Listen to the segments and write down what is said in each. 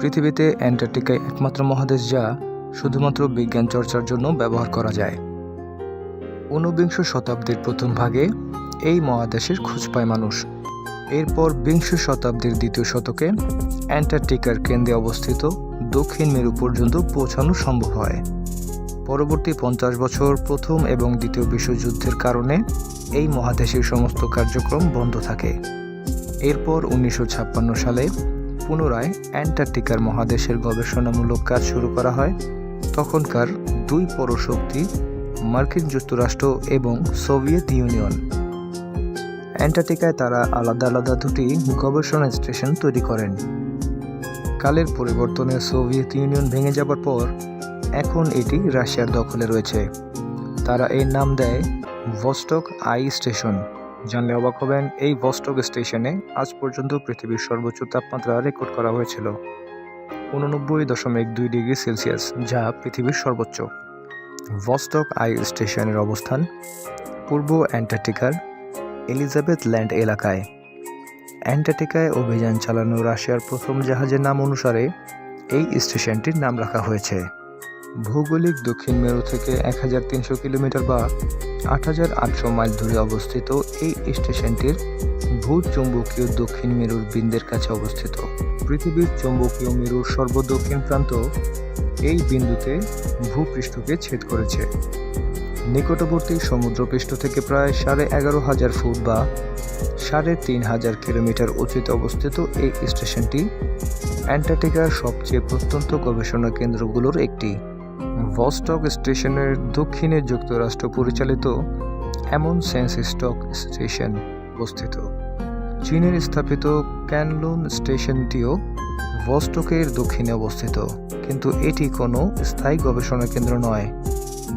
পৃথিবীতে অ্যান্টার্কটিকাই একমাত্র মহাদেশ যা শুধুমাত্র বিজ্ঞান চর্চার জন্য ব্যবহার করা যায়। ঊনবিংশ শতাব্দীর প্রথম ভাগে এই মহাদেশের খোঁজ পায় মানুষ। এরপর বিংশ শতাব্দীর দ্বিতীয় শতকে অ্যান্টার্কটিকার কেন্দ্রে অবস্থিত দক্ষিণ মেরু পর্যন্ত পৌঁছানো সম্ভব হয়। পরবর্তী পঞ্চাশ বছর প্রথম এবং দ্বিতীয় বিশ্বযুদ্ধের কারণে এই মহাদেশের সমস্ত কার্যক্রম বন্ধ থাকে। এরপর উনিশশো ছাপ্পান্ন সালে পুনরায় অ্যান্টার্কটিকার মহাদেশের গবেষণামূলক কাজ শুরু করা হয়। তখনকার দুই পরশক্তি, মার্কিন যুক্তরাষ্ট্র এবং সোভিয়েত ইউনিয়ন। অ্যান্টার্কটিকায় তারা আলাদা আলাদা দুটি গবেষণা স্টেশন তৈরি করেন। কালের পরিবর্তনে সোভিয়েত ইউনিয়ন ভেঙে যাবার পর এখন এটি রাশিয়ার দখলে রয়েছে। তারা এর নাম দেয় ভস্টক আই স্টেশন। জানলে অবাক হবেন, এই ভস্টক স্টেশনে আজ পর্যন্ত পৃথিবীর সর্বোচ্চ তাপমাত্রা রেকর্ড করা হয়েছিল, উননব্বই দশমিক দুই ডিগ্রি সেলসিয়াস, যা পৃথিবীর সর্বোচ্চ। ভস্টক আই স্টেশনের অবস্থান পূর্ব অ্যান্টার্কটিকার এলিজাবেথ ল্যান্ড এলাকায়। অ্যান্টার্কটিকায় অভিযান চালানো রাশিয়ার প্রথম জাহাজের নাম অনুসারে এই স্টেশনটির নাম রাখা হয়েছে। ভৌগোলিক দক্ষিণ মেরু থেকে এক হাজার তিনশো কিলোমিটার বা আট হাজার আটশো মাইল দূরে অবস্থিত এই স্টেশনটির ভূচুম্বকীয় দক্ষিণ মেরুর বিন্দের কাছে অবস্থিত। পৃথিবীর চৌম্বকীয় মেরুর সর্বদক্ষিণ প্রান্ত এই বিন্দুতে ভূপৃষ্ঠকে ছেদ করেছে। নিকটবর্তী সমুদ্রপৃষ্ঠ থেকে প্রায় সাড়ে এগারো হাজার ফুট বা সাড়ে তিন হাজার কিলোমিটার উঁচুতে অবস্থিত এই স্টেশনটি অ্যান্টার্কটিকার সবচেয়ে প্রত্যন্ত গবেষণা কেন্দ্রগুলোর একটি। ভস্টক স্টেশনের দক্ষিণে যুক্তরাষ্ট্র পরিচালিত এমন সেন্স স্টক স্টেশন অবস্থিত। চীনের স্থাপিত ক্যানলুন স্টেশনটিও ভস্টকের দক্ষিণে অবস্থিত, কিন্তু এটি কোনো স্থায়ী গবেষণা কেন্দ্র নয়।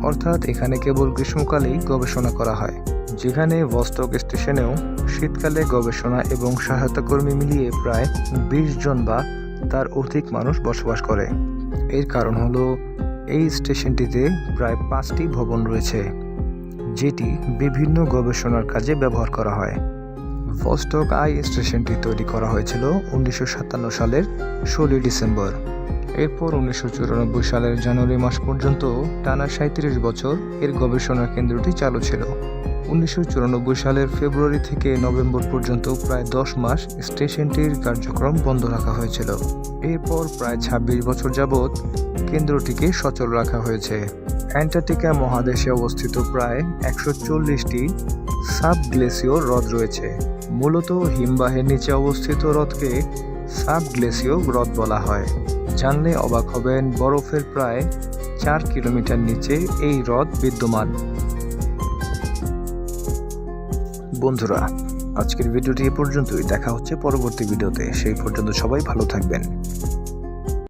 অর্থাৎ এখানে কেবল গ্রীষ্মকালেই গবেষণা করা হয়, যেখানে ভস্টক স্টেশনেও শীতকালে গবেষণা এবং সহায়তা কর্মী মিলিয়ে প্রায় বিশ জন বা তার অধিক মানুষ বসবাস করে। এর কারণ হলো এই স্টেশনটিতে প্রায় পাঁচটি ভবন রয়েছে, যেটি বিভিন্ন গবেষণার কাজে ব্যবহার করা হয়। ফস্টক আই স্টেশনটি তৈরি করা হয়েছিল উনিশশো সাতান্ন সালের ষোলোই ডিসেম্বর। এরপর উনিশশো চুরানব্বই সালের জানুয়ারি মাস পর্যন্ত টানা সাঁত্রিশ বছর এর গবেষণা কেন্দ্রটি চালু ছিল। উনিশশো চুরানব্বই সালের ফেব্রুয়ারি থেকে নভেম্বর পর্যন্ত প্রায় দশ মাস স্টেশনটির কার্যক্রম বন্ধ রাখা হয়েছিল। এরপর প্রায় ২৬ বছর যাবৎ কেন্দ্রটিকে সচল রাখা হয়েছে। অ্যান্টার্কটিকা মহাদেশে অবস্থিত প্রায় একশো চল্লিশটি সাব গ্লেসিও হ্রদ রয়েছে। মূলত হিমবাহের নিচে অবস্থিত হ্রদকে সাব গ্লেসিও হ্রদ বলা হয়। জানলে অবাক হবেন, বরফের প্রায় চার কিলোমিটার নিচে এই হ্রদ বিদ্যমান। বন্ধুরা, আজকের ভিডিওটি এ পর্যন্তই। দেখা হচ্ছে পরবর্তী ভিডিওতে। সেই পর্যন্ত সবাই ভালো থাকবেন।